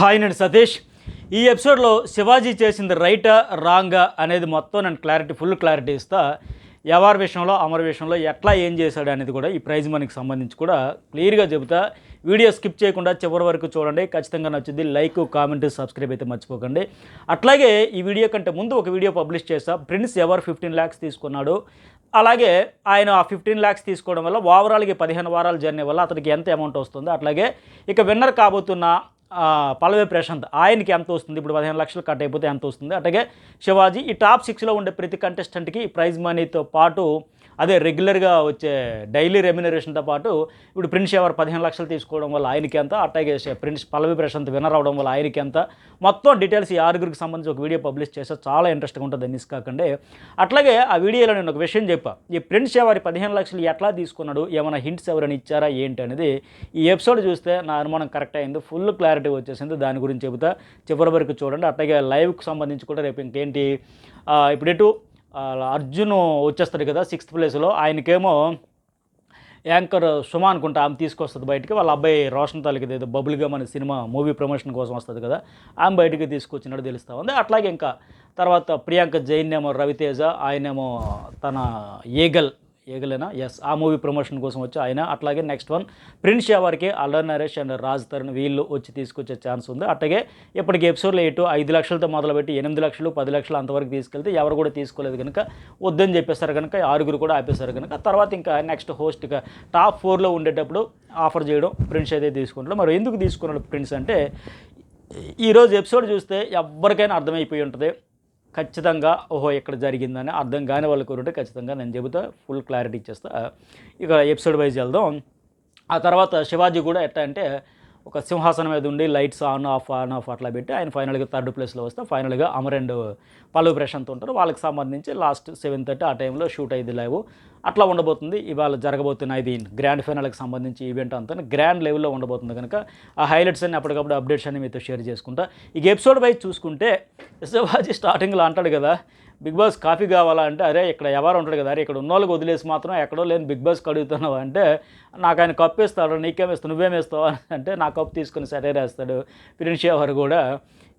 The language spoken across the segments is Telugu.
హాయ్ నేను సతీష్. ఈ ఎపిసోడ్లో శివాజీ చేసింది రైటా రాంగా అనేది మొత్తం నేను క్లారిటీ ఫుల్ క్లారిటీ ఇస్తా. ఎవరి విషయంలో అమర విషయంలో ఎట్లా ఏం చేశాడు అనేది కూడా ఈ ప్రైజ్ మనకి సంబంధించి కూడా క్లియర్గా చెబుతా. వీడియో స్కిప్ చేయకుండా చివరి వరకు చూడండి. ఖచ్చితంగా నచ్చింది లైక్ కామెంట్ సబ్స్క్రైబ్ అయితే మర్చిపోకండి. అట్లాగే ఈ వీడియో కంటే ముందు ఒక వీడియో పబ్లిష్ చేస్తా. ప్రిన్స్ ఎవరు ఫిఫ్టీన్ ల్యాక్స్ తీసుకున్నాడు. అలాగే ఆయన ఆ ఫిఫ్టీన్ ల్యాక్స్ తీసుకోవడం వల్ల ఓవరాల్కి పదిహేను వారాల జర్నీ వల్ల అతనికి ఎంత అమౌంట్ వస్తుందో. అట్లాగే ఇక విన్నర్ కాబోతున్న పల్లవి ప్రశాంత్ ఆయనకి ఎంత వస్తుంది? ఇప్పుడు పదిహేను లక్షలు కట్ అయిపోతే ఎంత వస్తుంది? అట్లాగే శివాజీ ఈ టాప్ సిక్స్లో ఉండే ప్రతి కంటెస్టెంట్కి ప్రైజ్ మనీతో పాటు అదే రెగ్యులర్గా వచ్చే డైలీ రెమ్యునరేషన్తో పాటు ఇప్పుడు ప్రిన్స్ ఎవరు పదిహేను లక్షలు తీసుకోవడం వల్ల ఆయనకి ఎంత అట్లాగే ప్రిన్స్ పల్లవి ప్రశాంత్ విన్నర్ అవడం వల్ల ఆయనకి ఎంత మొత్తం డీటెయిల్స్ ఈ ఆరుగురికి సంబంధించి ఒక వీడియో పబ్లిష్ చేస్తే చాలా ఇంట్రెస్ట్గా ఉంటుంది మిస్ కాకండి. అట్లాగే ఆ వీడియోలో నేను ఒక విషయం చెప్పా ఈ ప్రిన్స్ ఎవరి పదిహేను లక్షలు ఎట్లా తీసుకున్నాడు ఏమైనా హింట్స్ ఎవరైనా ఇచ్చారా ఏంటి అనేది ఈ ఎపిసోడ్ చూస్తే నా అనుమానం కరెక్ట్ అయింది ఫుల్ క్లారిటీ వచ్చేసింది దాని గురించి చెబుతా చివరి వరకు చూడండి అట్లాగే లైవ్కి సంబంధించి కూడా రేపు ఇంకేంటి ఇప్పుడు ఎటు అర్జున్ వచ్చేస్తాడు కదా సిక్స్త్ ప్లేస్లో. ఆయనకేమో యాంకర్ సుమ అనుకుంటా ఆమె తీసుకొస్తుంది బయటికి. వాళ్ళ అబ్బాయి రోషన్ తాలూకి ఏదో బబుల్గా మన సినిమా మూవీ ప్రమోషన్ కోసం వస్తుంది కదా. ఆమె బయటికి తీసుకొచ్చినట్టు తెలుస్తూ ఉంది. అట్లాగే ఇంకా తర్వాత ప్రియాంక జైన్ ఏమో రవితేజ ఆయనేమో తన ఏగల్ ఏగలేనా? ఎస్ ఆ మూవీ ప్రమోషన్ కోసం వచ్చి ఆయన అట్లాగే నెక్స్ట్ వన్ ప్రిన్స్ షావర్కి అల్లర్ నరేష్ అండ్ రాజ్ తరుణ్ వీళ్ళు వచ్చి తీసుకొచ్చే ఛాన్స్ ఉంది. అట్లాగే ఇప్పటికి ఎపిసోడ్లో ఎటు ఐదు లక్షలతో మొదలుపెట్టి ఎనిమిది లక్షలు పది లక్షలు అంతవరకు తీసుకెళ్తే ఎవరు కూడా తీసుకోలేదు కనుక వద్దని చెప్పేశారు కనుక ఆరుగురు కూడా ఆపేశారు కనుక. తర్వాత ఇంకా నెక్స్ట్ హోస్ట్గా టాప్ ఫోర్లో ఉండేటప్పుడు ఆఫర్ చేయడం ప్రిన్స్ అయితే తీసుకుంటాడు. మరి ఎందుకు తీసుకున్నాడు ప్రిన్స్ అంటే ఈరోజు ఎపిసోడ్ చూస్తే ఎవరికైనా అర్థమైపోయి ఉంటుంది. ఖచ్చితంగా ఓహో ఇక్కడ జరిగిందని అర్థం కాని వాళ్ళు కోరుంటే ఖచ్చితంగా నేను చెబుతా ఫుల్ క్లారిటీ ఇచ్చేస్తా. ఇక ఎపిసోడ్ వైజ్ వెళ్దాం. ఆ తర్వాత శివాజీ కూడా ఎట్లా అంటే ఒక సింహాసనం మీద ఉండి lights on off on off అట్లా పెట్టి ఆయన ఫైనల్గా థర్డ్ ప్లేస్లో వస్తే ఫైనల్గా అమర్ అండ్ పల్లవి ప్రశాంత్ ఉంటారు. వాళ్ళకి సంబంధించి లాస్ట్ సెవెన్ థర్టీ ఆ టైంలో షూట్ అయ్యింది లైవ్. అట్లా ఉండబోతుంది. ఇవాళ జరగబోతున్న ఇది గ్రాండ్ ఫైనల్కి సంబంధించి ఈవెంట్ అంతా గ్రాండ్ లెవెల్లో ఉండబోతుంది కనుక ఆ హైలైట్స్ అన్ని అప్పటికప్పుడు అప్డేట్స్ అన్ని మీతో షేర్ చేసుకుంటా. ఈ ఎపిసోడ్ వైజ్ చూసుకుంటే శివాజీ స్టార్టింగ్లో అంటాడు కదా బిగ్ బాస్ కాఫీ కావాలా అంటే అరే ఇక్కడ ఎవరు ఉంటాడు కదా అరే ఇక్కడ ఉన్న వాళ్ళకి వదిలేసి మాత్రం ఎక్కడో లేని బిగ్ బాస్ అడుగుతున్నావు అంటే నాకు ఆయన కప్పు ఇస్తాడు నీకేమిస్తావు నువ్వేమిస్తావు అంటే నా కప్పు తీసుకుని సరే వేస్తాడు ప్రిన్స్ ఎవరు కూడా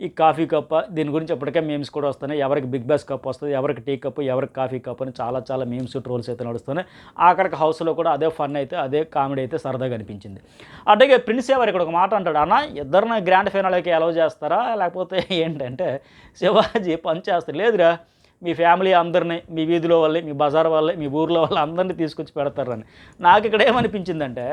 ఈ కాఫీ కప్ దీని గురించి ఇప్పటికే మేమ్స్ కూడా వస్తున్నాయి. ఎవరికి బిగ్ బాస్ కప్ వస్తుంది ఎవరికి టీ కప్ ఎవరికి కాఫీ కప్ అని చాలా చాలా మేమ్స్ ట్రోల్స్ అయితే నడుస్తున్నాయి. ఆఖరికి హౌస్లో కూడా అదే ఫన్ అయితే అదే కామెడీ అయితే సరదాగా అనిపించింది. అట్లాగే ప్రిన్స్ ఎవరు ఇక్కడ ఒక మాట అంటాడు అన్న ఇద్దరిని గ్రాండ్ ఫైనల్కి అలౌ చేస్తారా? లేకపోతే ఏంటంటే శివాజీ పనిచేస్తారు లేదురా మీ ఫ్యామిలీ అందరినీ మీ వీధిలో వాళ్ళని మీ బజార్ వాళ్ళే మీ ఊర్లో వాళ్ళ అందరినీ తీసుకొచ్చి పెడతారని. నాకు ఇక్కడ ఏమనిపించిందంటే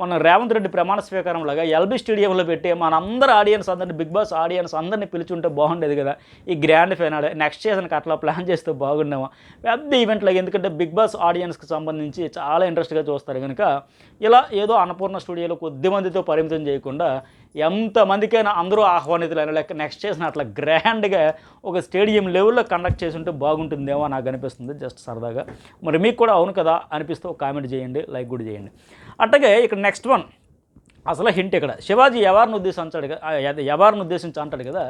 మన రేవంత్ రెడ్డి ప్రమాణ స్వీకారం లాగా ఎల్బీ స్టేడియంలో పెట్టి మన అందరు ఆడియన్స్ అందరినీ బిగ్ బాస్ ఆడియన్స్ అందరినీ పిలుచుంటే బాగుండేది కదా. ఈ గ్రాండ్ ఫైనల్ నెక్స్ట్ సీజన్కి అట్లా ప్లాన్ చేస్తే బాగుండేమో. పెద్ద ఈవెంట్లో ఎందుకంటే బిగ్ బాస్ ఆడియన్స్కి సంబంధించి చాలా ఇంట్రెస్ట్గా చూస్తారు కనుక ఇలా ఏదో అన్నపూర్ణ స్టూడియోలో కొద్ది మందితో పరిమితం చేయకుండా ఎంతమందికైనా అందరూ ఆహ్వానితులైన లెక్క నెక్స్ట్ చేసిన అట్లా గ్రాండ్గా ఒక స్టేడియం లెవెల్లో కండక్ట్ చేసి ఉంటే బాగుంటుందేమో నాకు అనిపిస్తుంది జస్ట్ సరదాగా. మరి మీకు కూడా అవును కదా అనిపిస్తే ఒక కామెంట్ చేయండి లైక్ కూడా చేయండి. అట్లాగే ఇక్కడ నెక్స్ట్ వన్ అసలు హింట్ ఇక్కడ. శివాజీ ఎవరిని ఉద్దేశించాడు కదా ఎవరిని ఉద్దేశించి అంటాడు కదా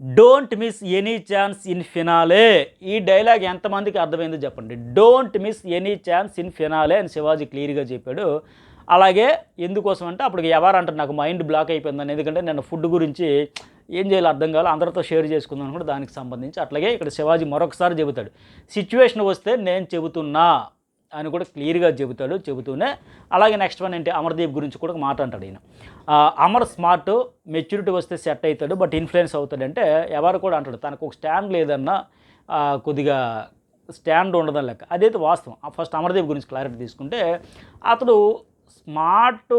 don't miss any chance in finale ఈ డైలాగ్ ఎంతమందికి అర్థమైందో చెప్పండి. Don't miss any chance in finale అని శివాజీ క్లియర్గా చెప్పాడు. అలాగే ఎందుకోసం అంటే అప్పుడు ఎవరు అంటారు నాకు మైండ్ బ్లాక్ అయిపోయిందని. ఎందుకంటే నేను ఫుడ్ గురించి ఏం చేయాలో అర్థం కావాలి అందరితో షేర్ చేసుకుందాం కూడా దానికి సంబంధించి అట్లాగే ఇక్కడ శివాజీ మరొకసారి చెబుతాడు సిచ్యువేషన్ వస్తే నేను చెబుతున్నా అని కూడా క్లియర్గా చెబుతాడు చెబుతూనే అలాగే నెక్స్ట్ వన్ ఏంటి అమర్దీప్ గురించి కూడా ఒక మాట అంటాడు ఈయన. అమర్ స్మార్ట్ మెచ్యూరిటీ వస్తే సెట్ అవుతాడు బట్ ఇన్ఫ్లుయెన్స్ అవుతాడంటే ఎవరు కూడా అంటాడు తనకు ఒక స్టాండ్ లేదన్నా కొద్దిగా స్టాండ్ ఉండదని లెక్క. అదైతే వాస్తవం. ఆ ఫస్ట్ అమర్దీప్ గురించి క్లారిటీ తీసుకుంటే అతడు స్మార్ట్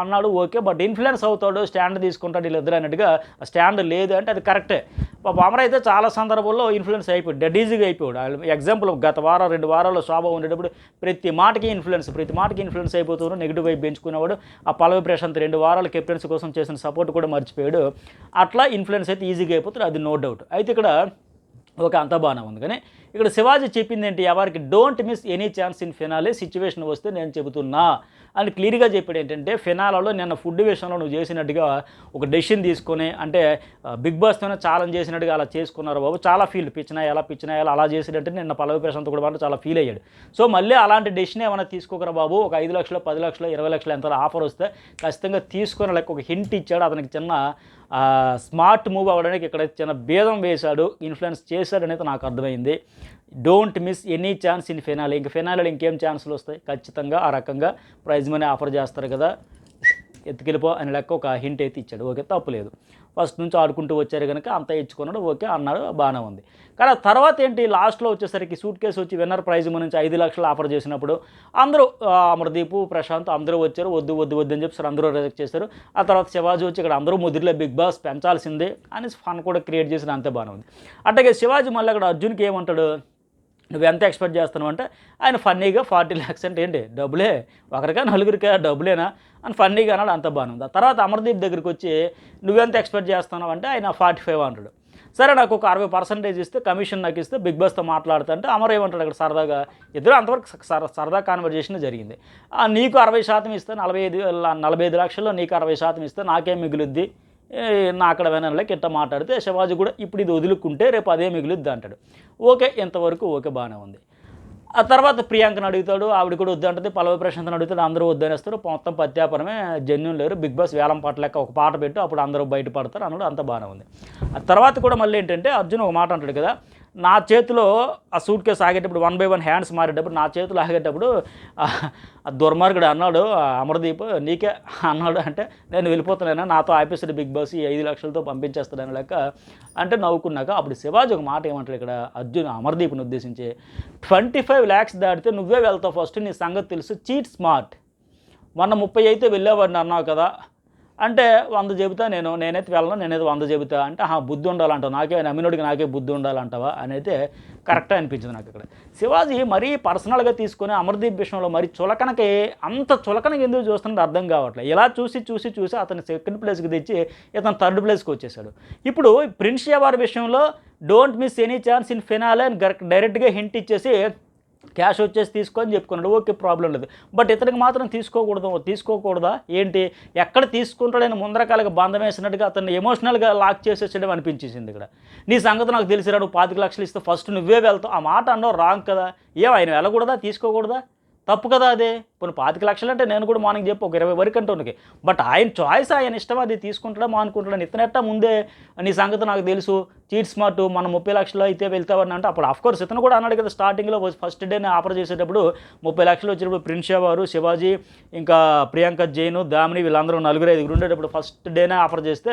అన్నాడు ఓకే బట్ ఇన్ఫ్లుయెన్స్ అవుతాడు స్టాండ్ తీసుకుంటాడు వీళ్ళిద్దరు అన్నట్టుగా స్టాండ్ లేదు అంటే అది కరెక్టే. పాప అయితే చాలా సందర్భాల్లో ఇన్ఫ్లుయెన్స్ అయిపోయాడు డెడ్ ఈజీగా అయిపోయాడు. ఎగ్జాంపుల్ గత వారం రెండు వారాల్లో శోభ ఉండేటప్పుడు ప్రతి మాటకి ఇన్ఫ్లుయెన్స్ ప్రతి మాటకి ఇన్ఫ్లుయెన్స్ అయిపోతున్నారు నెగిటివ్ వైపు పెంచుకునేవాడు. ఆ పల్లవి ప్రశాంత్ రెండు వారాల కెప్టెన్సీ కోసం చేసిన సపోర్ట్ కూడా మర్చిపోయాడు. అట్లా ఇన్ఫ్లుయెన్స్ అయితే ఈజీగా అయిపోతుంది అది నో డౌట్. అయితే ఇక్కడ ఓకే అంతా బాగానే ఉంది కానీ ఇక్కడ శివాజీ చెప్పింది ఏంటి ఎవరికి don't miss any chance in finale situation వస్తే నేను చెబుతున్నా అని క్లియర్గా చెప్పాడు ఏంటంటే ఫినాలలో నిన్న ఫుడ్ విషయంలో నువ్వు చేసినట్టుగా ఒక డెసిషన్ తీసుకొని అంటే బిగ్ బాస్తోనే ఛాలెంజ్ చేసినట్టుగా అలా చేసుకున్నారు బాబు. చాలా ఫీల్ పిచ్చినా ఎలా పిచ్చినా ఎలా అలా చేసినట్టు నిన్న పల్లవి ప్రశాంత్ కూడా మాత్రం చాలా ఫీల్ అయ్యాడు. సో మళ్ళీ అలాంటి డెసిషన్ ఏమైనా తీసుకోకరా బాబు? ఒక ఐదు లక్షలు పది లక్షలు ఇరవై లక్షలు ఎంత ఆఫర్ వస్తే ఖచ్చితంగా తీసుకొని లెక్క ఒక హింట్ ఇచ్చాడు అతనికి చిన్న స్మార్ట్ మూవ్ అవ్వడానికి ఇక్కడ చిన్న భేదం వేశాడు ఇన్ఫ్లుయెన్స్ చేశాడు అనేది నాకు అర్థమైంది. Don't miss any chance in finale ఇంక ఫినాలిలో ఇంకేం ఛాన్సులు వస్తాయి? ఖచ్చితంగా ఆ రకంగా ప్రైజ్ మనీ ఆఫర్ చేస్తారు కదా. ఎత్తుకెళ్ళిపో అని లెక్క ఒక హింట్ అయితే ఇచ్చాడు. ఓకే తప్పులేదు ఫస్ట్ నుంచి ఆడుకుంటూ వచ్చారు కనుక అంత ఇచ్చుకున్నాడు ఓకే అన్నాడు బాగానే ఉంది. కానీ ఆ తర్వాత ఏంటి లాస్ట్లో వచ్చేసరికి సూట్ కేసు వచ్చి విన్నర్ ప్రైజ్ నుంచి ఐదు లక్షలు ఆఫర్ చేసినప్పుడు అందరూ ఆ, అమర్దీప్ ప్రశాంత్ అందరూ వచ్చారు వద్దు వద్దు వద్దు అని చెప్పి అందరూ రిజెక్ట్ చేశారు. ఆ తర్వాత శివాజీ వచ్చి ఇక్కడ అందరూ ముదిరిలో బిగ్ బాస్ పెంచాల్సిందే అని ఫన్ కూడా క్రియేట్ చేసిన అంతే బాగానే ఉంది. అట్లాగే శివాజీ మళ్ళీ అక్కడ అర్జున్కి ఏమంటాడు? నువ్వు ఎంత ఎక్స్పెక్ట్ చేస్తున్నావు అంటే ఆయన ఫన్నీగా ఫార్టీ ల్యాక్స్ అంటే ఏంటి? డబ్బులే. ఒకరికా నలుగురికా డబ్బులేనా? అని ఫన్నీగా అన్నాడు అంత బాగానే ఉంది. తర్వాత అమర్దీప్ దగ్గరికి వచ్చి నువ్వెంత ఎక్స్పెక్ట్ చేస్తున్నావు అంటే ఆయన ఫార్టీ ఫైవ్ హండ్రెడ్ సరే నాకు ఒక అరవై పర్సెంటేజ్ ఇస్తే కమిషన్ నాకు ఇస్తే బిగ్ బాస్తో మాట్లాడుతుంటే అమర్ ఏమంటాడు అక్కడ సరదాగా? ఇద్దరు అంతవరకు సరదా కాన్వర్జేషన్ జరిగింది. నీకు అరవై శాతం ఇస్తే నలభై ఐదు నలభై ఐదు లక్షల్లో నీకు అరవై శాతం ఇస్తే నాకేం మిగులుద్ది? నా అక్కడ వినలేక ఇట్ట మాట్లాడితే శివాజీ కూడా ఇప్పుడు ఇది వదులుకుంటే రేపు అదే మిగులుద్ది అంటాడు. ఓకే ఇంతవరకు ఓకే బాగానే ఉంది. ఆ తర్వాత ప్రియాంకను అడుగుతాడు ఆవిడ కూడా వద్దంటది పల్లవి ప్రశాంతను అడుగుతాడు అందరూ వద్దనేస్తారు. మొత్తం పత్యాపరమే జెన్యున్ లేరు. బిగ్ బాస్ వేలం పాట లెక్క ఒక పాట పెట్టు అప్పుడు అందరూ బయటపడతారు అన్నాడు అంత బాగానే ఉంది. ఆ తర్వాత కూడా మళ్ళీ ఏంటంటే అర్జున్ ఒక మాట అంటాడు కదా నా చేతిలో ఆ సూట్ కేసు ఆగేటప్పుడు వన్ బై వన్ హ్యాండ్స్ మారేటప్పుడు నా చేతిలో ఆగేటప్పుడు ఆ దుర్మార్గుడు అన్నాడు అమరదీప్ అమర్దీప్ నీకే అన్నాడు అంటే నేను వెళ్ళిపోతున్నాను? నాతో ఆపేసాడు బిగ్ బాస్ ఈ ఐదు లక్షలతో పంపించేస్తాడని లెక్క అంటే నవ్వుకున్నాక అప్పుడు శివాజీ ఒక మాట ఏమంటారు ఇక్కడ? అర్జున్ అమర్దీప్ని ఉద్దేశించి ట్వంటీ ఫైవ్ ల్యాక్స్ దాటితే నువ్వే వెళ్తావు ఫస్ట్ నీ సంగతి తెలుసు చీట్ స్మార్ట్ మొన్న ముప్పై అయితే వెళ్ళేవాడిని అన్నావు కదా అంటే వంద చెబుతా నేను నేనైతే వెళ్ళను నేనైతే వంద చెబుతా అంటే ఆ బుద్ధి ఉండాలంటావు నాకే నమ్మినోడికి నాకే బుద్ధి ఉండాలంటావా అనేది కరెక్ట్ అనిపించింది నాకు ఇక్కడ. శివాజీ మరీ పర్సనల్గా తీసుకొని అమర్దీప్ విషయంలో మరి చులకనకి అంత చులకనకి ఎందుకు చూస్తున్నది అర్థం కావట్లేదు. ఇలా చూసి చూసి చూసి అతను సెకండ్ ప్లేస్కి తెచ్చి ఇతను థర్డ్ ప్లేస్కి వచ్చేసాడు. ఇప్పుడు ప్రిన్స్ షేవార్ విషయంలో don't miss any chance in finale అని డైరెక్ట్గా హింట్ ఇచ్చేసి క్యాష్ వచ్చేసి తీసుకొని చెప్పుకున్నాడు. ఓకే ప్రాబ్లం లేదు. బట్ ఇతనికి మాత్రం తీసుకోకూడదు తీసుకోకూడదా? ఏంటి? ఎక్కడ తీసుకుంటాడని ముందరకాలకు బంధం వేసినట్టుగా అతన్ని ఎమోషనల్గా లాక్ చేసేసడం అనిపించేసింది ఇక్కడ. నీ సంగతి నాకు తెలిసిరా నువ్వు పాతిక లక్షలు ఇస్తే ఫస్ట్ నువ్వే వెళ్తావు. ఆ మాట అన్నావు రాంగ్ కదా. ఏం ఆయన వెళ్ళకూడదా? తీసుకోకూడదా? తప్పు కదా అదే. ఇప్పుడు పాతిక లక్షలు అంటే నేను కూడా మార్నింగ్ చెప్పి ఒక ఇరవై వరకు అంటే బట్ ఆయన చాయిస్ ఆయన ఇష్టం అది తీసుకుంటాడా మానుకుంటాడా ఇతనెట్ట ముందే నీ సంగతి నాకు తెలుసు. చీట్ స్మార్ట్ మనం ముప్పై లక్షలు అయితే వెళ్తావని అంటే అప్పుడు ఆఫ్కోర్స్ ఇతను కూడా అన్నాడు కదా స్టార్టింగ్లో ఫస్ట్ డే ఆఫర్ చేసేటప్పుడు ముప్పై లక్షలు వచ్చినప్పుడు ప్రిన్స్ వారు శివాజీ ఇంకా ప్రియాంక జైన్ దామిని వీళ్ళందరూ నలుగురు ఐదుగురు ఉండేటప్పుడు ఫస్ట్ డేనే ఆఫర్ చేస్తే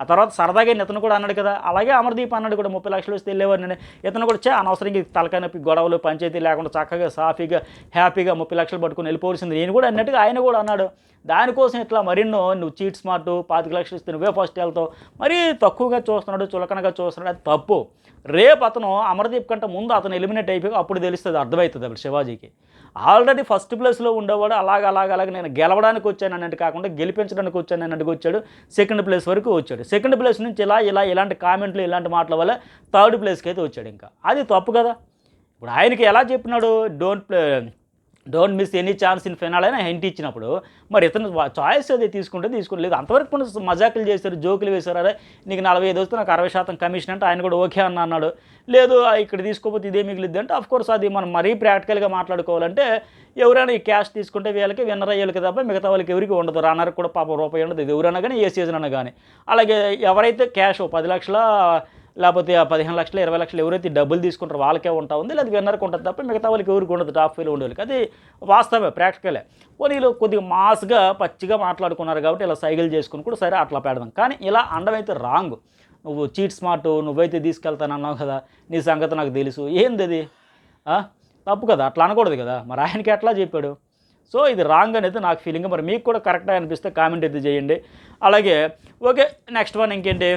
ఆ తర్వాత సరదాగా ఇతను కూడా అన్నాడు కదా. అలాగే అమర్దీప్ అన్నాడు కూడా ముప్పై లక్షలు వస్తే వెళ్ళేవాడిని. ఇతను కూడా చే అనవసరంగా తలకాయ నొప్పి గొడవలు పంచాయతీ లేకుండా చక్కగా సాఫీగా హ్యాపీగా ముప్పై లక్షలు పట్టుకొని వెళ్ళిపోవలసింది. నేను కూడా అన్నట్టుగా ఆయన కూడా అన్నాడు. దానికోసం ఇట్లా మరెన్నో నువ్వు చీట్ స్మార్ట్ పాతిక లక్షలు ఇస్తే నువ్వే ఫస్ట్ వెళ్తావు. మరీ తక్కువగా చూస్తున్నాడు చులకనగా చూస్తున్నాడు అది తప్పు. రేపు అతను అమర్దీప్ కంటే ముందు అతను ఎలిమినేట్ అయిపోయి అప్పుడు తెలుస్తుంది అర్థమవుతుంది అప్పుడు శివాజీకి. ఆల్రెడీ ఫస్ట్ ప్లేస్లో ఉండేవాడు అలాగ అలాగ అలాగ నేను గెలవడానికి వచ్చాను అన్నట్టు కాకుండా గెలిపించడానికి వచ్చాను అన్నట్టుగా వచ్చాడు. సెకండ్ ప్లేస్ వరకు వచ్చాడు. సెకండ్ ప్లేస్ నుంచి ఇలా ఇలా ఇలాంటి కామెంట్లు ఇలాంటి మాటల వల్ల థర్డ్ ప్లేస్కి అయితే వచ్చాడు ఇంకా. అది తప్పు కదా. ఇప్పుడు ఆయనకి ఎలా చెప్పినాడు don't play don't miss any chance in final అని హింట్ ఇచ్చినప్పుడు మరి ఇతను చాయిస్ అది తీసుకుంటే తీసుకోలేదు అంతవరకు కొన్ని మజాకులు చేశారు జోకులు వేశారు అరే నీకు నలభై ఐదు వస్తే నాకు అరవై శాతం కమిషన్ అంటే ఆయన కూడా ఓకే అన్న అన్నాడు. లేదు ఇక్కడ తీసుకోకపోతే ఇదే మిగిలిద్ది అంటే కోర్స్ అది మనం మరీ ప్రాక్టికల్గా మాట్లాడుకోవాలంటే ఎవరైనా ఈ క్యాష్ తీసుకుంటే వీళ్ళకి విన్నర్ అయ్యేళ్ళకి తప్ప మిగతా వాళ్ళకి ఎవరికి ఉండదు. రన్నర్కి కూడా పాపం రూపాయి ఉండదు. ఇది ఎవరైనా కానీ ఏ సీజన్ అయినా కానీ. అలాగే ఎవరైతే క్యాష్ పది లక్షల లేకపోతే ఆ పదిహేను లక్షలు ఇరవై లక్షలు ఎవరైతే డబ్బులు తీసుకుంటారో వాళ్ళకే ఉంటా ఉంది లేదా విన్నర్కి ఉంటుంది తప్ప మిగతా వాళ్ళకి ఎవరికి ఉండదు టాప్ ఫీల్ ఉండే వాళ్ళకి. అది వాస్తవమే ప్రాక్టికలే. పోనీలో కొద్దిగా మాస్గా పచ్చిగా మాట్లాడుకున్నారు కాబట్టి ఇలా సైకిల్ చేసుకుని కూడా సరే అట్లా పెడదాం. కానీ ఇలా అండమైతే రాంగ్. నువ్వు చీట్ స్మార్ట్ నువ్వైతే తీసుకెళ్తానన్నావు కదా నీ సంగతి నాకు తెలుసు. ఏంది అది తప్పు కదా అట్లా అనకూడదు కదా. మరి ఆయనకి ఎట్లా చెప్పాడు? సో ఇది రాంగ్ అనేది నాకు ఫీలింగ్ మరి మీకు కూడా కరెక్ట్గా అనిపిస్తే కామెంట్ అయితే చేయండి. అలాగే ఓకే నెక్స్ట్ వన్ ఇంకేంటి?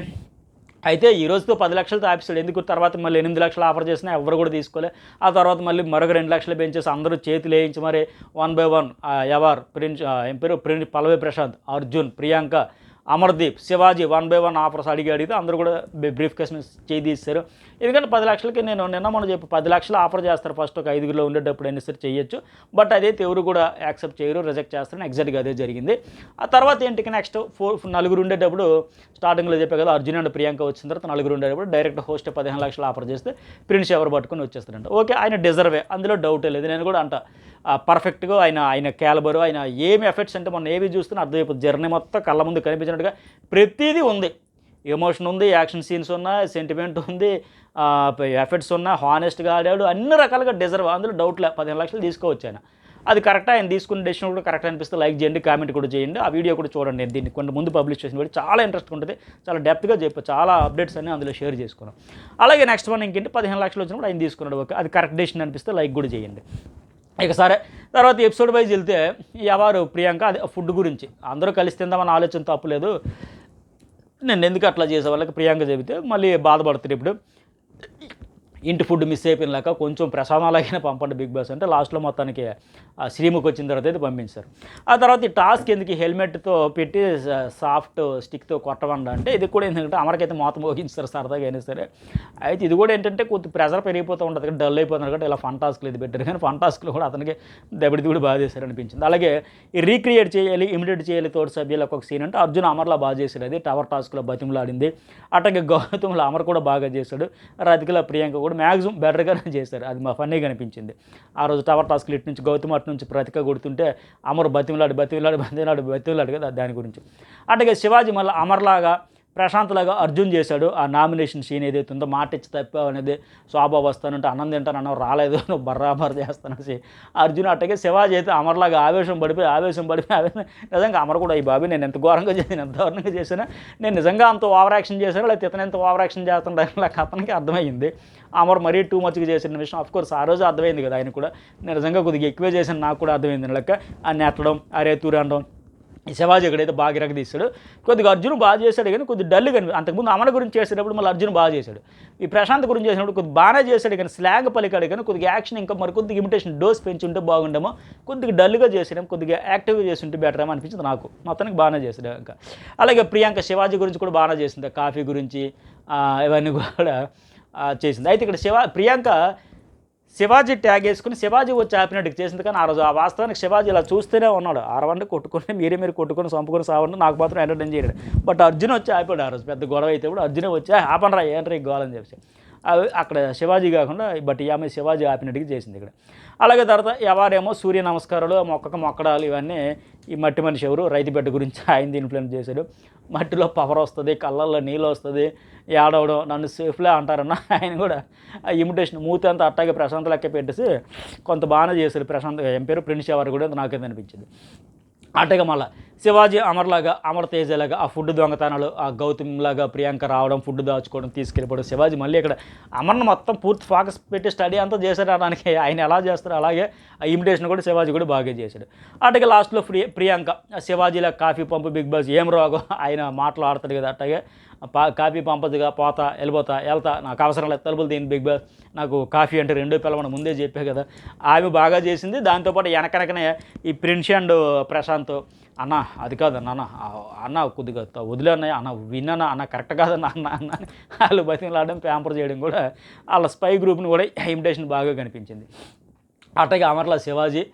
అయితే ఈ రోజుతో పది లక్షలతో తాపిస్తాడు ఎందుకు? తర్వాత మళ్ళీ ఎనిమిది లక్షలు ఆఫర్ చేసినా ఎవరు కూడా తీసుకోలే. ఆ తర్వాత మళ్ళీ మరొక రెండు లక్షలు పెంచేసి అందరూ చేతులు వేయించి మరి వన్ బై వన్ ఎవర్ ప్రిన్స్ ఏం పేరు? Prince Pallavi Prashanth Arjun Priyanka Amardeep Shivaji one by one offers అడిగి అడిగితే అందరూ కూడా బ్రీఫ్ కేస్ చేయిస్తారు ఎందుకంటే పది లక్షలకి నేను నిన్న మనం చెప్పి పది లక్షలు ఆఫర్ చేస్తారు ఫస్ట్ ఒక ఐదుగురిలో ఉండేటప్పుడు అయినా సరే చేయొచ్చు. బట్ అదైతే ఎవరు కూడా యాక్సెప్ట్ చేయరు రిజెక్ట్ చేస్తారని ఎగ్జాక్ట్గా అదే జరిగింది. ఆ తర్వాత ఏంటికి నెక్స్ట్ ఫోర్ నలుగురు ఉండేటప్పుడు స్టార్టింగ్లో చెప్పే కదా అర్జున్ అండ్ ప్రియాంక వచ్చిన తర్వాత నలుగురు ఉండేటప్పుడు డైరెక్ట్ హోస్ట్ పదిహేను లక్షలు ఆఫర్ చేస్తే ప్రిన్స్ ఎవరు పట్టుకొని వచ్చేస్తారంట. ఓకే ఆయన డిజర్వే అందులో డౌటే లేదు. నేను కూడా అంట పర్ఫెక్ట్గా ఆయన ఆయన క్యాలబరు ఆయన ఏమి ఎఫెక్ట్స్ అంటే మనం ఏవి చూస్తున్నా అర్థమైపోతుంది జర్నీ మొత్తం కళ్ళ ముందు చెప్పినట్టుగా ప్రతిదీ ఉంది. ఎమోషన్ ఉంది యాక్షన్ సీన్స్ ఉన్నా సెంటిమెంట్ ఉంది ఎఫెక్ట్స్ ఉన్నా హానెస్ట్గా ఆడాడు అన్ని రకాలుగా డిజర్వ్ అందులో డౌట్లే పదిహేను లక్షలు తీసుకోవచ్చు ఆయన. అది కరెక్ట్ ఆయన తీసుకున్న డెసిషన్ కూడా కరెక్ట్ అనిపిస్తే లైక్ చేయండి కామెంట్ కూడా చేయండి ఆ వీడియో కూడా చూడండి. నేను దీన్ని కొంత ముందు పబ్లిష్ చేసిన వీడియో చాలా ఇంట్రెస్ట్ ఉంటుంది చాలా డెప్త్గా చెప్పి చాలా అప్డేట్స్ అన్ని అందులో షేర్ చేసుకున్నాం. అలాగే నెక్స్ట్ వన్ ఇంకేంటి పదిహేను లక్షలు వచ్చినప్పుడు ఆయన తీసుకున్నాడు ఓకే అది కరెక్ట్ డెసిషన్ అనిపిస్తే లైక్ కూడా చేయండి. ఇక సరే తర్వాత ఎపిసోడ్ వైజ్ వెళ్తే ఎవరు ప్రియాంక అది ఫుడ్ గురించి. అందరూ కలిసి తిందామని ఆలోచన తప్పులేదు నేను ఎందుకు అట్లా చేసే వాళ్ళకి ప్రియాంక చెబితే మళ్ళీ బాధపడుతుంది ఇప్పుడు. ఇంటి ఫుడ్ మిస్ అయిపోయినాక కొంచెం ప్రసాదాలకైనా పంపండి బిగ్ బాస్ అంటే లాస్ట్లో మొత్తానికి ఆ శ్రీముఖి వచ్చిన తర్వాత అయితే పంపించారు. ఆ తర్వాత ఈ టాస్క్ ఎందుకు హెల్మెట్తో పెట్టి సాఫ్ట్ స్టిక్తో కొట్టమండి అంటే ఇది కూడా ఏంటంటే అమరకైతే మోతం మోగించారు సరదాగా అయినా సరే. అయితే ఇది కూడా ఏంటంటే కొద్ది ప్రెజర్ పెరిగిపోతూ ఉంటుంది కదా డల్ అయిపోతున్నారు కాబట్టి ఇలా ఫన్ టాస్క్లు ఇది పెట్టారు. కానీ ఫన్ టాస్క్లు కూడా అతనికి దెబ్బడి దిగుడు బాగా చేశారు అనిపించింది అలాగే ఈ రీక్రియేట్ చేయాలి ఇమిడియేట్ చేయాలి తోటి సభ్యులకు ఒక సీన్ అంటే అర్జున్ అమర్లా బాగా చేశాడు. అది టవర్ టాస్క్లో బతిమలాడింది. అట్లాగే గౌతమ్లో అమర్ కూడా బాగా చేశాడు. రతికల ప్రియాంక కూడా మ్యాక్సిమం బెటర్గానే చేశారు. అది మా ఫన్నీ కనిపించింది ఆ రోజు టవర్ టాస్క్ లిట్ నుంచి గౌతమ్ అటు నుంచి ప్రతిక కొడుతుంటే అమర్ బతిమిలాడు బతిమిలాడు బతిమిలాడు బతిమిలాడు కదా దాని గురించి. అట్లాగే శివాజీ మళ్ళీ అమర్లాగా ప్రశాంత్ లాగా అర్జున్ చేశాడు. ఆ నామినేషన్ సీన్ ఏదైతే ఉందో మాట ఇచ్చి తప్పావు అనేది శోభ వస్తానంటే అన్నం తింటానన్నావు రాలేదు నువ్వు బర్రాబర్ చేస్తానసి అర్జున్ అట్టగే శివాజీ అయితే అమర్లాగా ఆవేశం పడిపోయి ఆవేశం పడిపోయి ఆవేశం నిజంగా అమర్ కూడా ఈ బాబు నేను ఎంత ఘోరంగా చేసిన ఎంత దారుణంగా చేశాను నేను నిజంగా అంత ఓవర్ యాక్షన్ చేశాను లేకపోతే ఇతను ఎంత ఓవర్ యాక్షన్ చేస్తుండే అతనికి అర్థమైంది. అమర్ మరీ టూ మచ్గా చేసిన విషయం ఆఫ్ కోర్స్ ఆ రోజు అర్థమైంది కదా ఆయన కూడా. నేను నిజంగా కొద్దిగా ఎక్కువే చేసిన నాకు కూడా అర్థమైంది లెక్క. ఆ నెట్టడం అరే తూరి అనడం శివాజీ ఎక్కడైతే బాగా ఇరగదీస్తాడు కొద్దిగా అర్జున్ బాగా చేశాడు కానీ కొద్దిగా డల్ కనిపి అంతకుముందు అమల గురించి చేసేటప్పుడు మళ్ళీ అర్జున్ బాగా చేశాడు. ఈ ప్రశాంత్ గురించి చేసినప్పుడు కొద్దిగా బాగానే చేశాడు కానీ స్లాగ్ పలికాడు కానీ కొద్దిగా యాక్షన్ ఇంకా మరి కొద్దిగా ఇమిటేషన్ డోస్ పెంచుంటే బాగుండేమో కొద్దిగా డల్గా చేసాడు కొద్దిగా యాక్టివ్గా చేస్తుంటే బెటర్ ఏమో అనిపించింది నాకు. మొత్తానికి బాగానే చేశాడు ఇంకా. అలాగే ప్రియాంక శివాజీ గురించి కూడా బాగానే చేసింది కాఫీ గురించి ఇవన్నీ కూడా చేసింది. అయితే ఇక్కడ శివ ప్రియాంక శివాజీ ట్యాగ్ వేసుకుని శివాజీ వచ్చి ఆపినట్టు చేసింది. కానీ ఆ రోజు ఆ వాస్తవానికి శివాజీ ఇలా చూస్తూనే ఉన్నాడు. అరవండి కొట్టుకుని మీరే మీరు కొట్టుకుని చంపుకొని సావండి నాకు మాత్రం ఎంటర్టైన్ చేయడు బట్ అర్జున్ వచ్చి ఆపాడు ఆ రోజు. పెద్ద గొడవ అయితే కూడా అర్జున్ వచ్చి ఆపనరా ఏంట్రా ఈ గోలని చెప్పి అక్కడ శివాజీ కాకుండా బట్ ఈ ఆమె శివాజీ ఆపినట్టుగా చేసింది ఇక్కడ. అలాగే తర్వాత ఎవరేమో సూర్య నమస్కారాలు మొక్కకు మొక్కడాలు ఇవన్నీ ఈ మట్టి మనిషి ఎవరు? రైతు బిడ్డ గురించి ఆయన ఇన్ఫ్లుయెన్స్ చేశాడు. మట్టిలో పవర్ వస్తుంది కళ్ళల్లో నీళ్ళు వస్తుంది ఏడవడం నన్ను సేఫ్లే అంటారన్న ఆయన కూడా ఆ ఇమిటేషన్ మూతి అంతా అట్టాగే ప్రశాంత్ లెక్క పెట్టేసి కొంత బాగానే చేశారు ప్రశాంత్ ఏం పేరు? ప్రిన్స్ ఎవరు కూడా నాకేది అనిపించింది. అట్టగా మళ్ళీ శివాజీ అమర్లాగా అమర్ తేజలాగా ఆ ఫుడ్ దొంగతనాలు ఆ గౌతమ్ లాగా ప్రియాంక రావడం ఫుడ్ దాచుకోవడం తీసుకెళ్ళిపోవడం. శివాజీ మళ్ళీ ఇక్కడ అమర్ని మొత్తం పూర్తి ఫోకస్ పెట్టి స్టడీ అంతా చేశాడు అనడానికి ఆయన ఎలా చేస్తారో అలాగే ఆ ఇమిటేషన్ కూడా శివాజీ కూడా బాగా చేశాడు. అట్టగా లాస్ట్లో ప్రియ ప్రియాంక శివాజీలా కాఫీ పంపు బిగ్ బాస్ ఏం రోగం ఆయన మాట్లాడతాడు కదా అట్టగే పా కాఫీ పంపదుగా పోతా వెళ్ళిపోతా వెళ్తా. నాకు అవసరం లేదు. తలుపులు దీని బిగ్ బాస్. నాకు కాఫీ అంటే రెండో పిల్లవని ముందే చెప్పే కదా. ఆమె బాగా చేసింది. దాంతోపాటు వెనకనకనే ఈ ప్రిన్స్ అండ్ ప్రశాంత్ అన్న అది కాదన్న అన్న అన్న కొద్దిగా త- వదిలే అన్న విన్నాను అన్న కరెక్ట్ కాదన్న అన్న అన్న వాళ్ళు బతిలాడడం ప్యాంపర్ చేయడం కూడా వాళ్ళ స్పై గ్రూప్ని కూడా ఇమిటేషన్ బాగా కనిపించింది. అట్టగే అమర్లా శివాజీ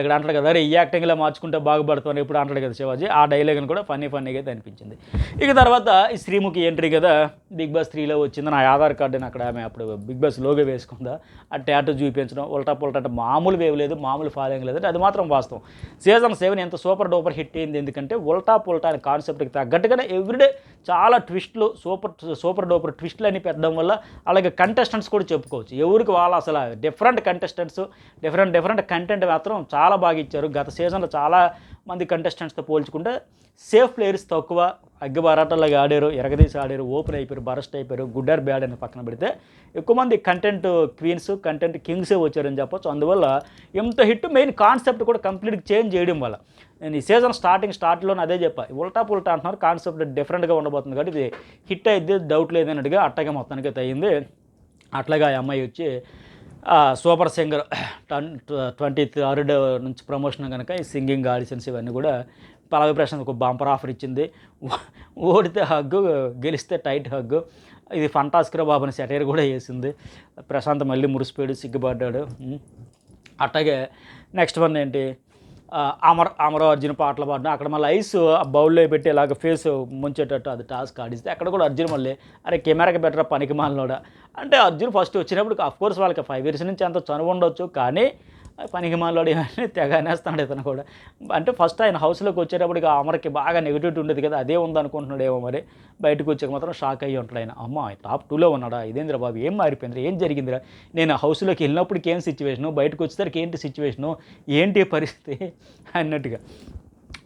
ఇక్కడ అంటాడు కదా అరే ఈ యాక్టింగ్లో మార్చుకుంటే బాగుపడుతుంది ఇప్పుడు అంటాడు కదా శివాజీ. ఆ డైలాగ్ని కూడా ఫన్నీ ఫన్నీగా అయితే అనిపించింది ఇక తర్వాత ఈ శ్రీముఖి ఎంట్రీ కదా బిగ్ బాస్ త్రీలో వచ్చింది. నా ఆధార్ కార్డుని అక్కడ ఆమె అప్పుడు బిగ్ బాస్ లోగో వేసుకుందా ఆ ట్యాటూ చూపించడం ఉల్టా పుల్టా అంటే మామూలు వేవ్ లేదు మామూలు ఫాలోయింగ్ లేదు అది మాత్రం వాస్తవం. సీజన్ సెవెన్ ఎంత సూపర్ డూపర్ హిట్ అయింది ఎందుకంటే ఉల్టా పుల్టా అనే కాన్సెప్ట్కి తగ్గట్టుగానే ఎవ్రీడే చాలా ట్విస్ట్లు సూపర్ సూపర్ డూపర్ ట్విస్ట్లు అని పెట్టడం వల్ల అలాగే కంటెస్టెంట్స్ కూడా చెప్పుకోవచ్చు. ఎవరికి వాళ్ళు అసలు different contestants different different content మాత్రం చాలా బాగా ఇచ్చారు. గత సీజన్లో చాలా మంది కంటెస్టెంట్స్తో పోల్చుకుంటే సేఫ్ ప్లేయర్స్ తక్కువ అగ్గి ఆడారు ఎరగదీసి ఆడారు ఓపెన్ అయిపోయారు బరస్ట్ అయిపోయారు గుడ్ ఆర్ బ్యాడ్ అని పక్కన పెడితే ఎక్కువ మంది కంటెంట్ క్వీన్స్ కంటెంట్ కింగ్సే వచ్చారని చెప్పొచ్చు. అందువల్ల ఎంత హిట్ మెయిన్ కాన్సెప్ట్ కూడా కంప్లీట్గా చేంజ్ చేయడం వల్ల. నేను ఈ సీజన్ స్టార్టింగ్ స్టార్ట్లోనే అదే చెప్పా. ఉల్టా పుల్టా అంటున్నారు. కాన్సెప్ట్ డిఫరెంట్గా ఉండబోతుంది కాబట్టి ఇది హిట్ అయితే డౌట్ లేదన్నట్టుగా అట్టగా మొత్తానికి అయితే అయింది. అట్లాగా ఆ అమ్మాయి వచ్చి సూపర్ సింగర్ టన్ ట్వంటీ థర్డ్ నుంచి ప్రమోషన్ కనుక ఈ సింగింగ్ ఆడిషన్స్ ఇవన్నీ కూడా పలవి ప్రశాంత్ ఒక బంపర్ ఆఫర్ ఇచ్చింది. ఓడితే హగ్గు గెలిస్తే టైట్ హగ్గు. ఇది ఫంటాస్కర్ బాబుని సెటైర్ కూడా వేసింది. ప్రశాంత్ మళ్ళీ మురిసిపోయాడు సిగ్గుపడ్డాడు. అట్టాగే అట్లాగే నెక్స్ట్ వన్ ఏంటి? అమర్ అమర అర్జున్ పాటలు పాడిన అక్కడ మళ్ళీ ఐస్ బౌల్లో పెట్టి ఇలాగ ఫేస్ ముంచేటట్టు అది టాస్క్ ఆడిస్తే అక్కడ కూడా అర్జున్ మళ్ళీ అరే కెమెరాకి బెటర్ పనికి మాలినోడా? అంటే అర్జున్ ఫస్ట్ వచ్చినప్పుడు అఫ్ కోర్స్ వాళ్ళకి ఫైవ్ ఇయర్స్ నుంచి అంత చనువు ఉండొచ్చు కానీ పనికి మాలోడు ఇవన్నీ తెగ అనేస్తున్నాడు ఇతను కూడా. అంటే ఫస్ట్ ఆయన హౌస్లోకి వచ్చేటప్పటికి అమరకి అమర్కి బాగా నెగిటివిటీ ఉండేది కదా అదే ఉందనుకుంటున్నాడు ఏమో మరి. బయటకు వచ్చాక మాత్రం షాక్ అయ్యి ఉంటాడు ఆయన. అమ్మ టాప్ టూలో ఉన్నాడా? ఇదేంద్ర బాబు ఏం మారిపోయిందిరా? ఏం జరిగిందిరా? నేను హౌస్లోకి వెళ్ళినప్పటికి ఏం సిచ్యువేషను? బయటకు వచ్చేసరికి ఏంటి సిచ్యువేషను? ఏంటి పరిస్థితి? అన్నట్టుగా.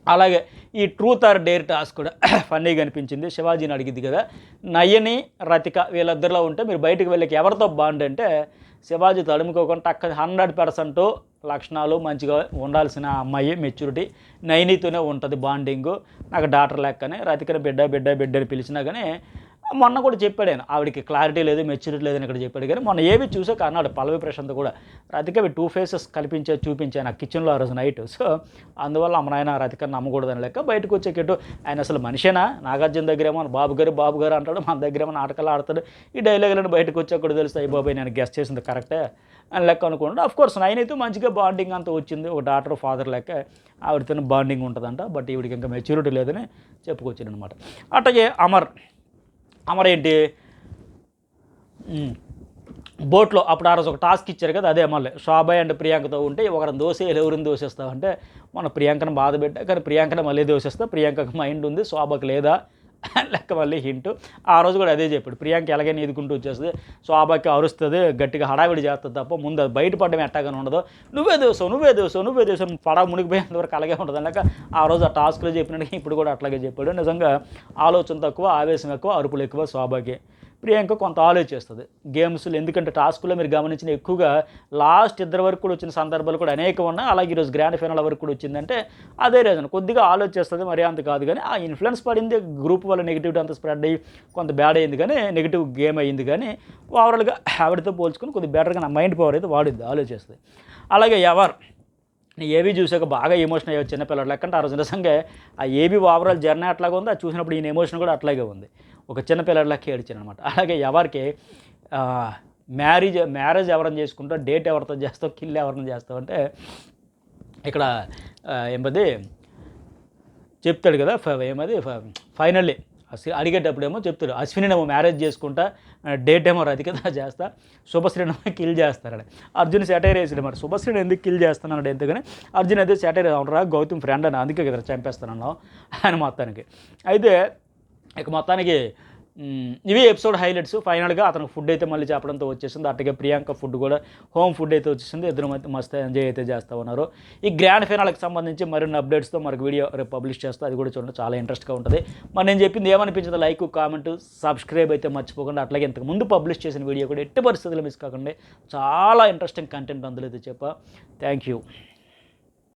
అలాగే ఈ ట్రూత్ ఆర్ డేర్ టాస్క్ కూడా ఫన్నీగా అనిపించింది. శివాజీని అడిగింది కదా నయని రతిక వీళ్ళిద్దరిలో ఉంటే మీరు బయటకు వెళ్ళకి ఎవరితో బాండ్ అంటే శివాజీ తడుముకోకుండా టక్క హండ్రెడ్ పర్సెంట్ లక్షణాలు మంచిగా ఉండాల్సిన అమ్మాయి మెచ్యూరిటీ నైనితోనే ఉంటుంది బాండింగు నాకు డాక్టర్ లెక్కనే రతికని బిడ్డ బిడ్డ బిడ్డ అని పిలిచినా కానీ మొన్న కూడా చెప్పాడు ఆయన ఆవిడకి క్లారిటీ లేదు మెచ్యూరిటీ లేదని ఇక్కడ చెప్పాడు. కానీ మొన్న ఏవి చూసాక అన్నాడు పల్లవి ప్రశాంత్ కూడా రతిక టూ ఫేసెస్ కల్పించే చూపించాను ఆ కిచెన్లో ఆ రోజు నైట్ సో అందువల్ల అమ్మ నాయన రతిక నమ్మకూడదని లెక్క బయటకు వచ్చేకెట్టు ఆయన అసలు మనిషేనా? నాగార్జున దగ్గరేమో బాబు గారు బాబు గారు అంటాడు మన దగ్గరేమో నాటకాలు ఆడతాడు. ఈ డైలాగులను బయటకు వచ్చాక తెలుస్తాయి బాబాయ్ నేను గెస్ట్ చేసింది కరెక్టే అని లెక్క అనుకోండి అఫ్ కోర్స్ నైన్ అయితే మంచిగా బాండింగ్ అంతా వచ్చింది. ఒక డాక్టర్ ఫాదర్ లెక్క ఆవిడతో బాండింగ్ ఉంటుందంట. బట్ ఈవిడికి ఇంకా మెచ్యూరిటీ లేదని చెప్పుకొచ్చాను అనమాట అట్లాగే అమర్ అమరేంటి బోట్లో అప్పుడు ఆ రోజు ఒక టాస్క్ ఇచ్చారు కదా అదే మళ్ళీ. శోభాయ్ అండ్ ప్రియాంకతో ఉంటే ఒకరిని దోసేయాలి ఎవరిని దోసేస్తావు అంటే మన ప్రియాంకను బాధ పెట్టా కానీ ప్రియాంకను మళ్ళీ దోసేస్తా ప్రియాంకకు మైండ్ ఉంది శోభకు లేదా లెక్క మళ్ళీ హింటు. ఆ రోజు కూడా అదే చెప్పాడు. ప్రియాంక ఎలాగైనా ఎదుకుంటూ వచ్చేస్తుంది. శోభకి అరుస్తుంది గట్టిగా హడావిడి చేస్తుంది తప్ప ముందు అది బయటపడడం ఎట్టాగానే ఉండదు. నువ్వే దోసావు నువ్వే దోసావు నువ్వే దోసావు పడ మునిగిపోయేంతవరకు అలాగే ఉంటుంది. లేక ఆ రోజు ఆ టాస్క్లో చెప్పినట్టు ఇప్పుడు కూడా అట్లాగే చెప్పాడు. నిజంగా ఆలోచన తక్కువ ఆవేశం ఎక్కువ అరుపులు ఎక్కువ శోభకి. ప్రియాంక కొంత ఆలోచిస్తుంది. గేమ్స్లో ఎందుకంటే టాస్క్లో మీరు గమనించిన ఎక్కువగా లాస్ట్ ఇద్దరు వరకు కూడా వచ్చిన సందర్భాలు కూడా అనేకం ఉన్నాయి. అలాగే ఈరోజు గ్రాండ్ ఫైనల్ వరకు కూడా వచ్చిందంటే అదే రీజన్. కొద్దిగా ఆలోచిస్తుంది మరి అంత కాదు కానీ ఆ ఇన్ఫ్లుయెన్స్ పడింది. గ్రూప్ వల్ల నెగిటివిటీ అంత స్ప్రెడ్ అయ్యి కొంత బ్యాడ్ అయింది కానీ నెగిటివ్ గేమ్ అయ్యింది కానీ ఓవరాల్గా ఆవిడతో పోల్చుకొని కొద్దిగా బెటర్గా నా మైండ్ పవర్ అయితే వాడిద్ది ఆలోచిస్తుంది. అలాగే ఎవరు? నేను ఏబీ చూసాక బాగా ఎమోషన్ అయ్యో చిన్నపిల్లలు. లెక్కంటే ఆ రోజు. నిజంగా ఆ ఏబీ ఓవరాల్ జర్నీ అట్లాగే ఉంది. అది చూసినప్పుడు ఈయన ఎమోషన్ కూడా అట్లాగే ఉంది. ఒక చిన్నపిల్లడి లెక్క ఏడ్చాను అనమాట అలాగే ఎవరికి మ్యారేజ్ మ్యారేజ్ ఎవరిని చేసుకుంటావు డేట్ ఎవరితో చేస్తావు కిల్ ఎవరిని చేస్తావు అంటే ఇక్కడ ఏమది చెప్తాడు కదా ఫ- ఏమది ఫైనల్లీ అడిగేటప్పుడేమో చెప్తాడు. అశ్వినేమో మ్యారేజ్ చేసుకుంటా డేట్ ఏమో రతికత చేస్తా. శుభశ్రీనేమో కిల్ చేస్తారని అర్జున్ సెటైర్ వేసాడు మరి. శుభశ్రీని ఎందుకు కిల్ చేస్తున్నాడు ఎందుకని? అర్జున్ అయితే సెటైర్ అవునరా గౌతమ్ ఫ్రెండ్ అని అందుకే కదా చంపేస్తానన్నావు ఆయన మొత్తానికి. అయితే ఇక మొత్తానికి ఇవి ఎపిసోడ్ హైలైట్స్. ఫైనల్గా అతనికి ఫుడ్ అయితే మళ్ళీ చెప్పడంతో వచ్చేసింది. అట్లాగే ప్రియాంక ఫుడ్ కూడా హోమ్ ఫుడ్ అయితే వచ్చేసింది. ఇద్దరు మధ్య మస్తు ఎంజాయ్ అయితే చేస్తూ ఉన్నారు. ఈ గ్రాండ్ ఫైనల్కి సంబంధించి మరిన్ని అప్డేట్స్తో మనకు వీడియో రేపు పబ్లిష్ చేస్తా. అది కూడా చూడండి చాలా ఇంట్రెస్ట్గా ఉంటుంది. మరి నేను చెప్పింది ఏమనిపించింది? లైక్ కామెంట్ సబ్స్క్రైబ్ అయితే మర్చిపోకుండా. అట్లాగే ఇంతకు ముందు పబ్లిష్ చేసిన వీడియో కూడా ఎట్టి పరిస్థితుల్లో మిస్ కాకుండా. చాలా ఇంట్రెస్టింగ్ కంటెంట్ అందులో అయితే చెప్పా. Thank you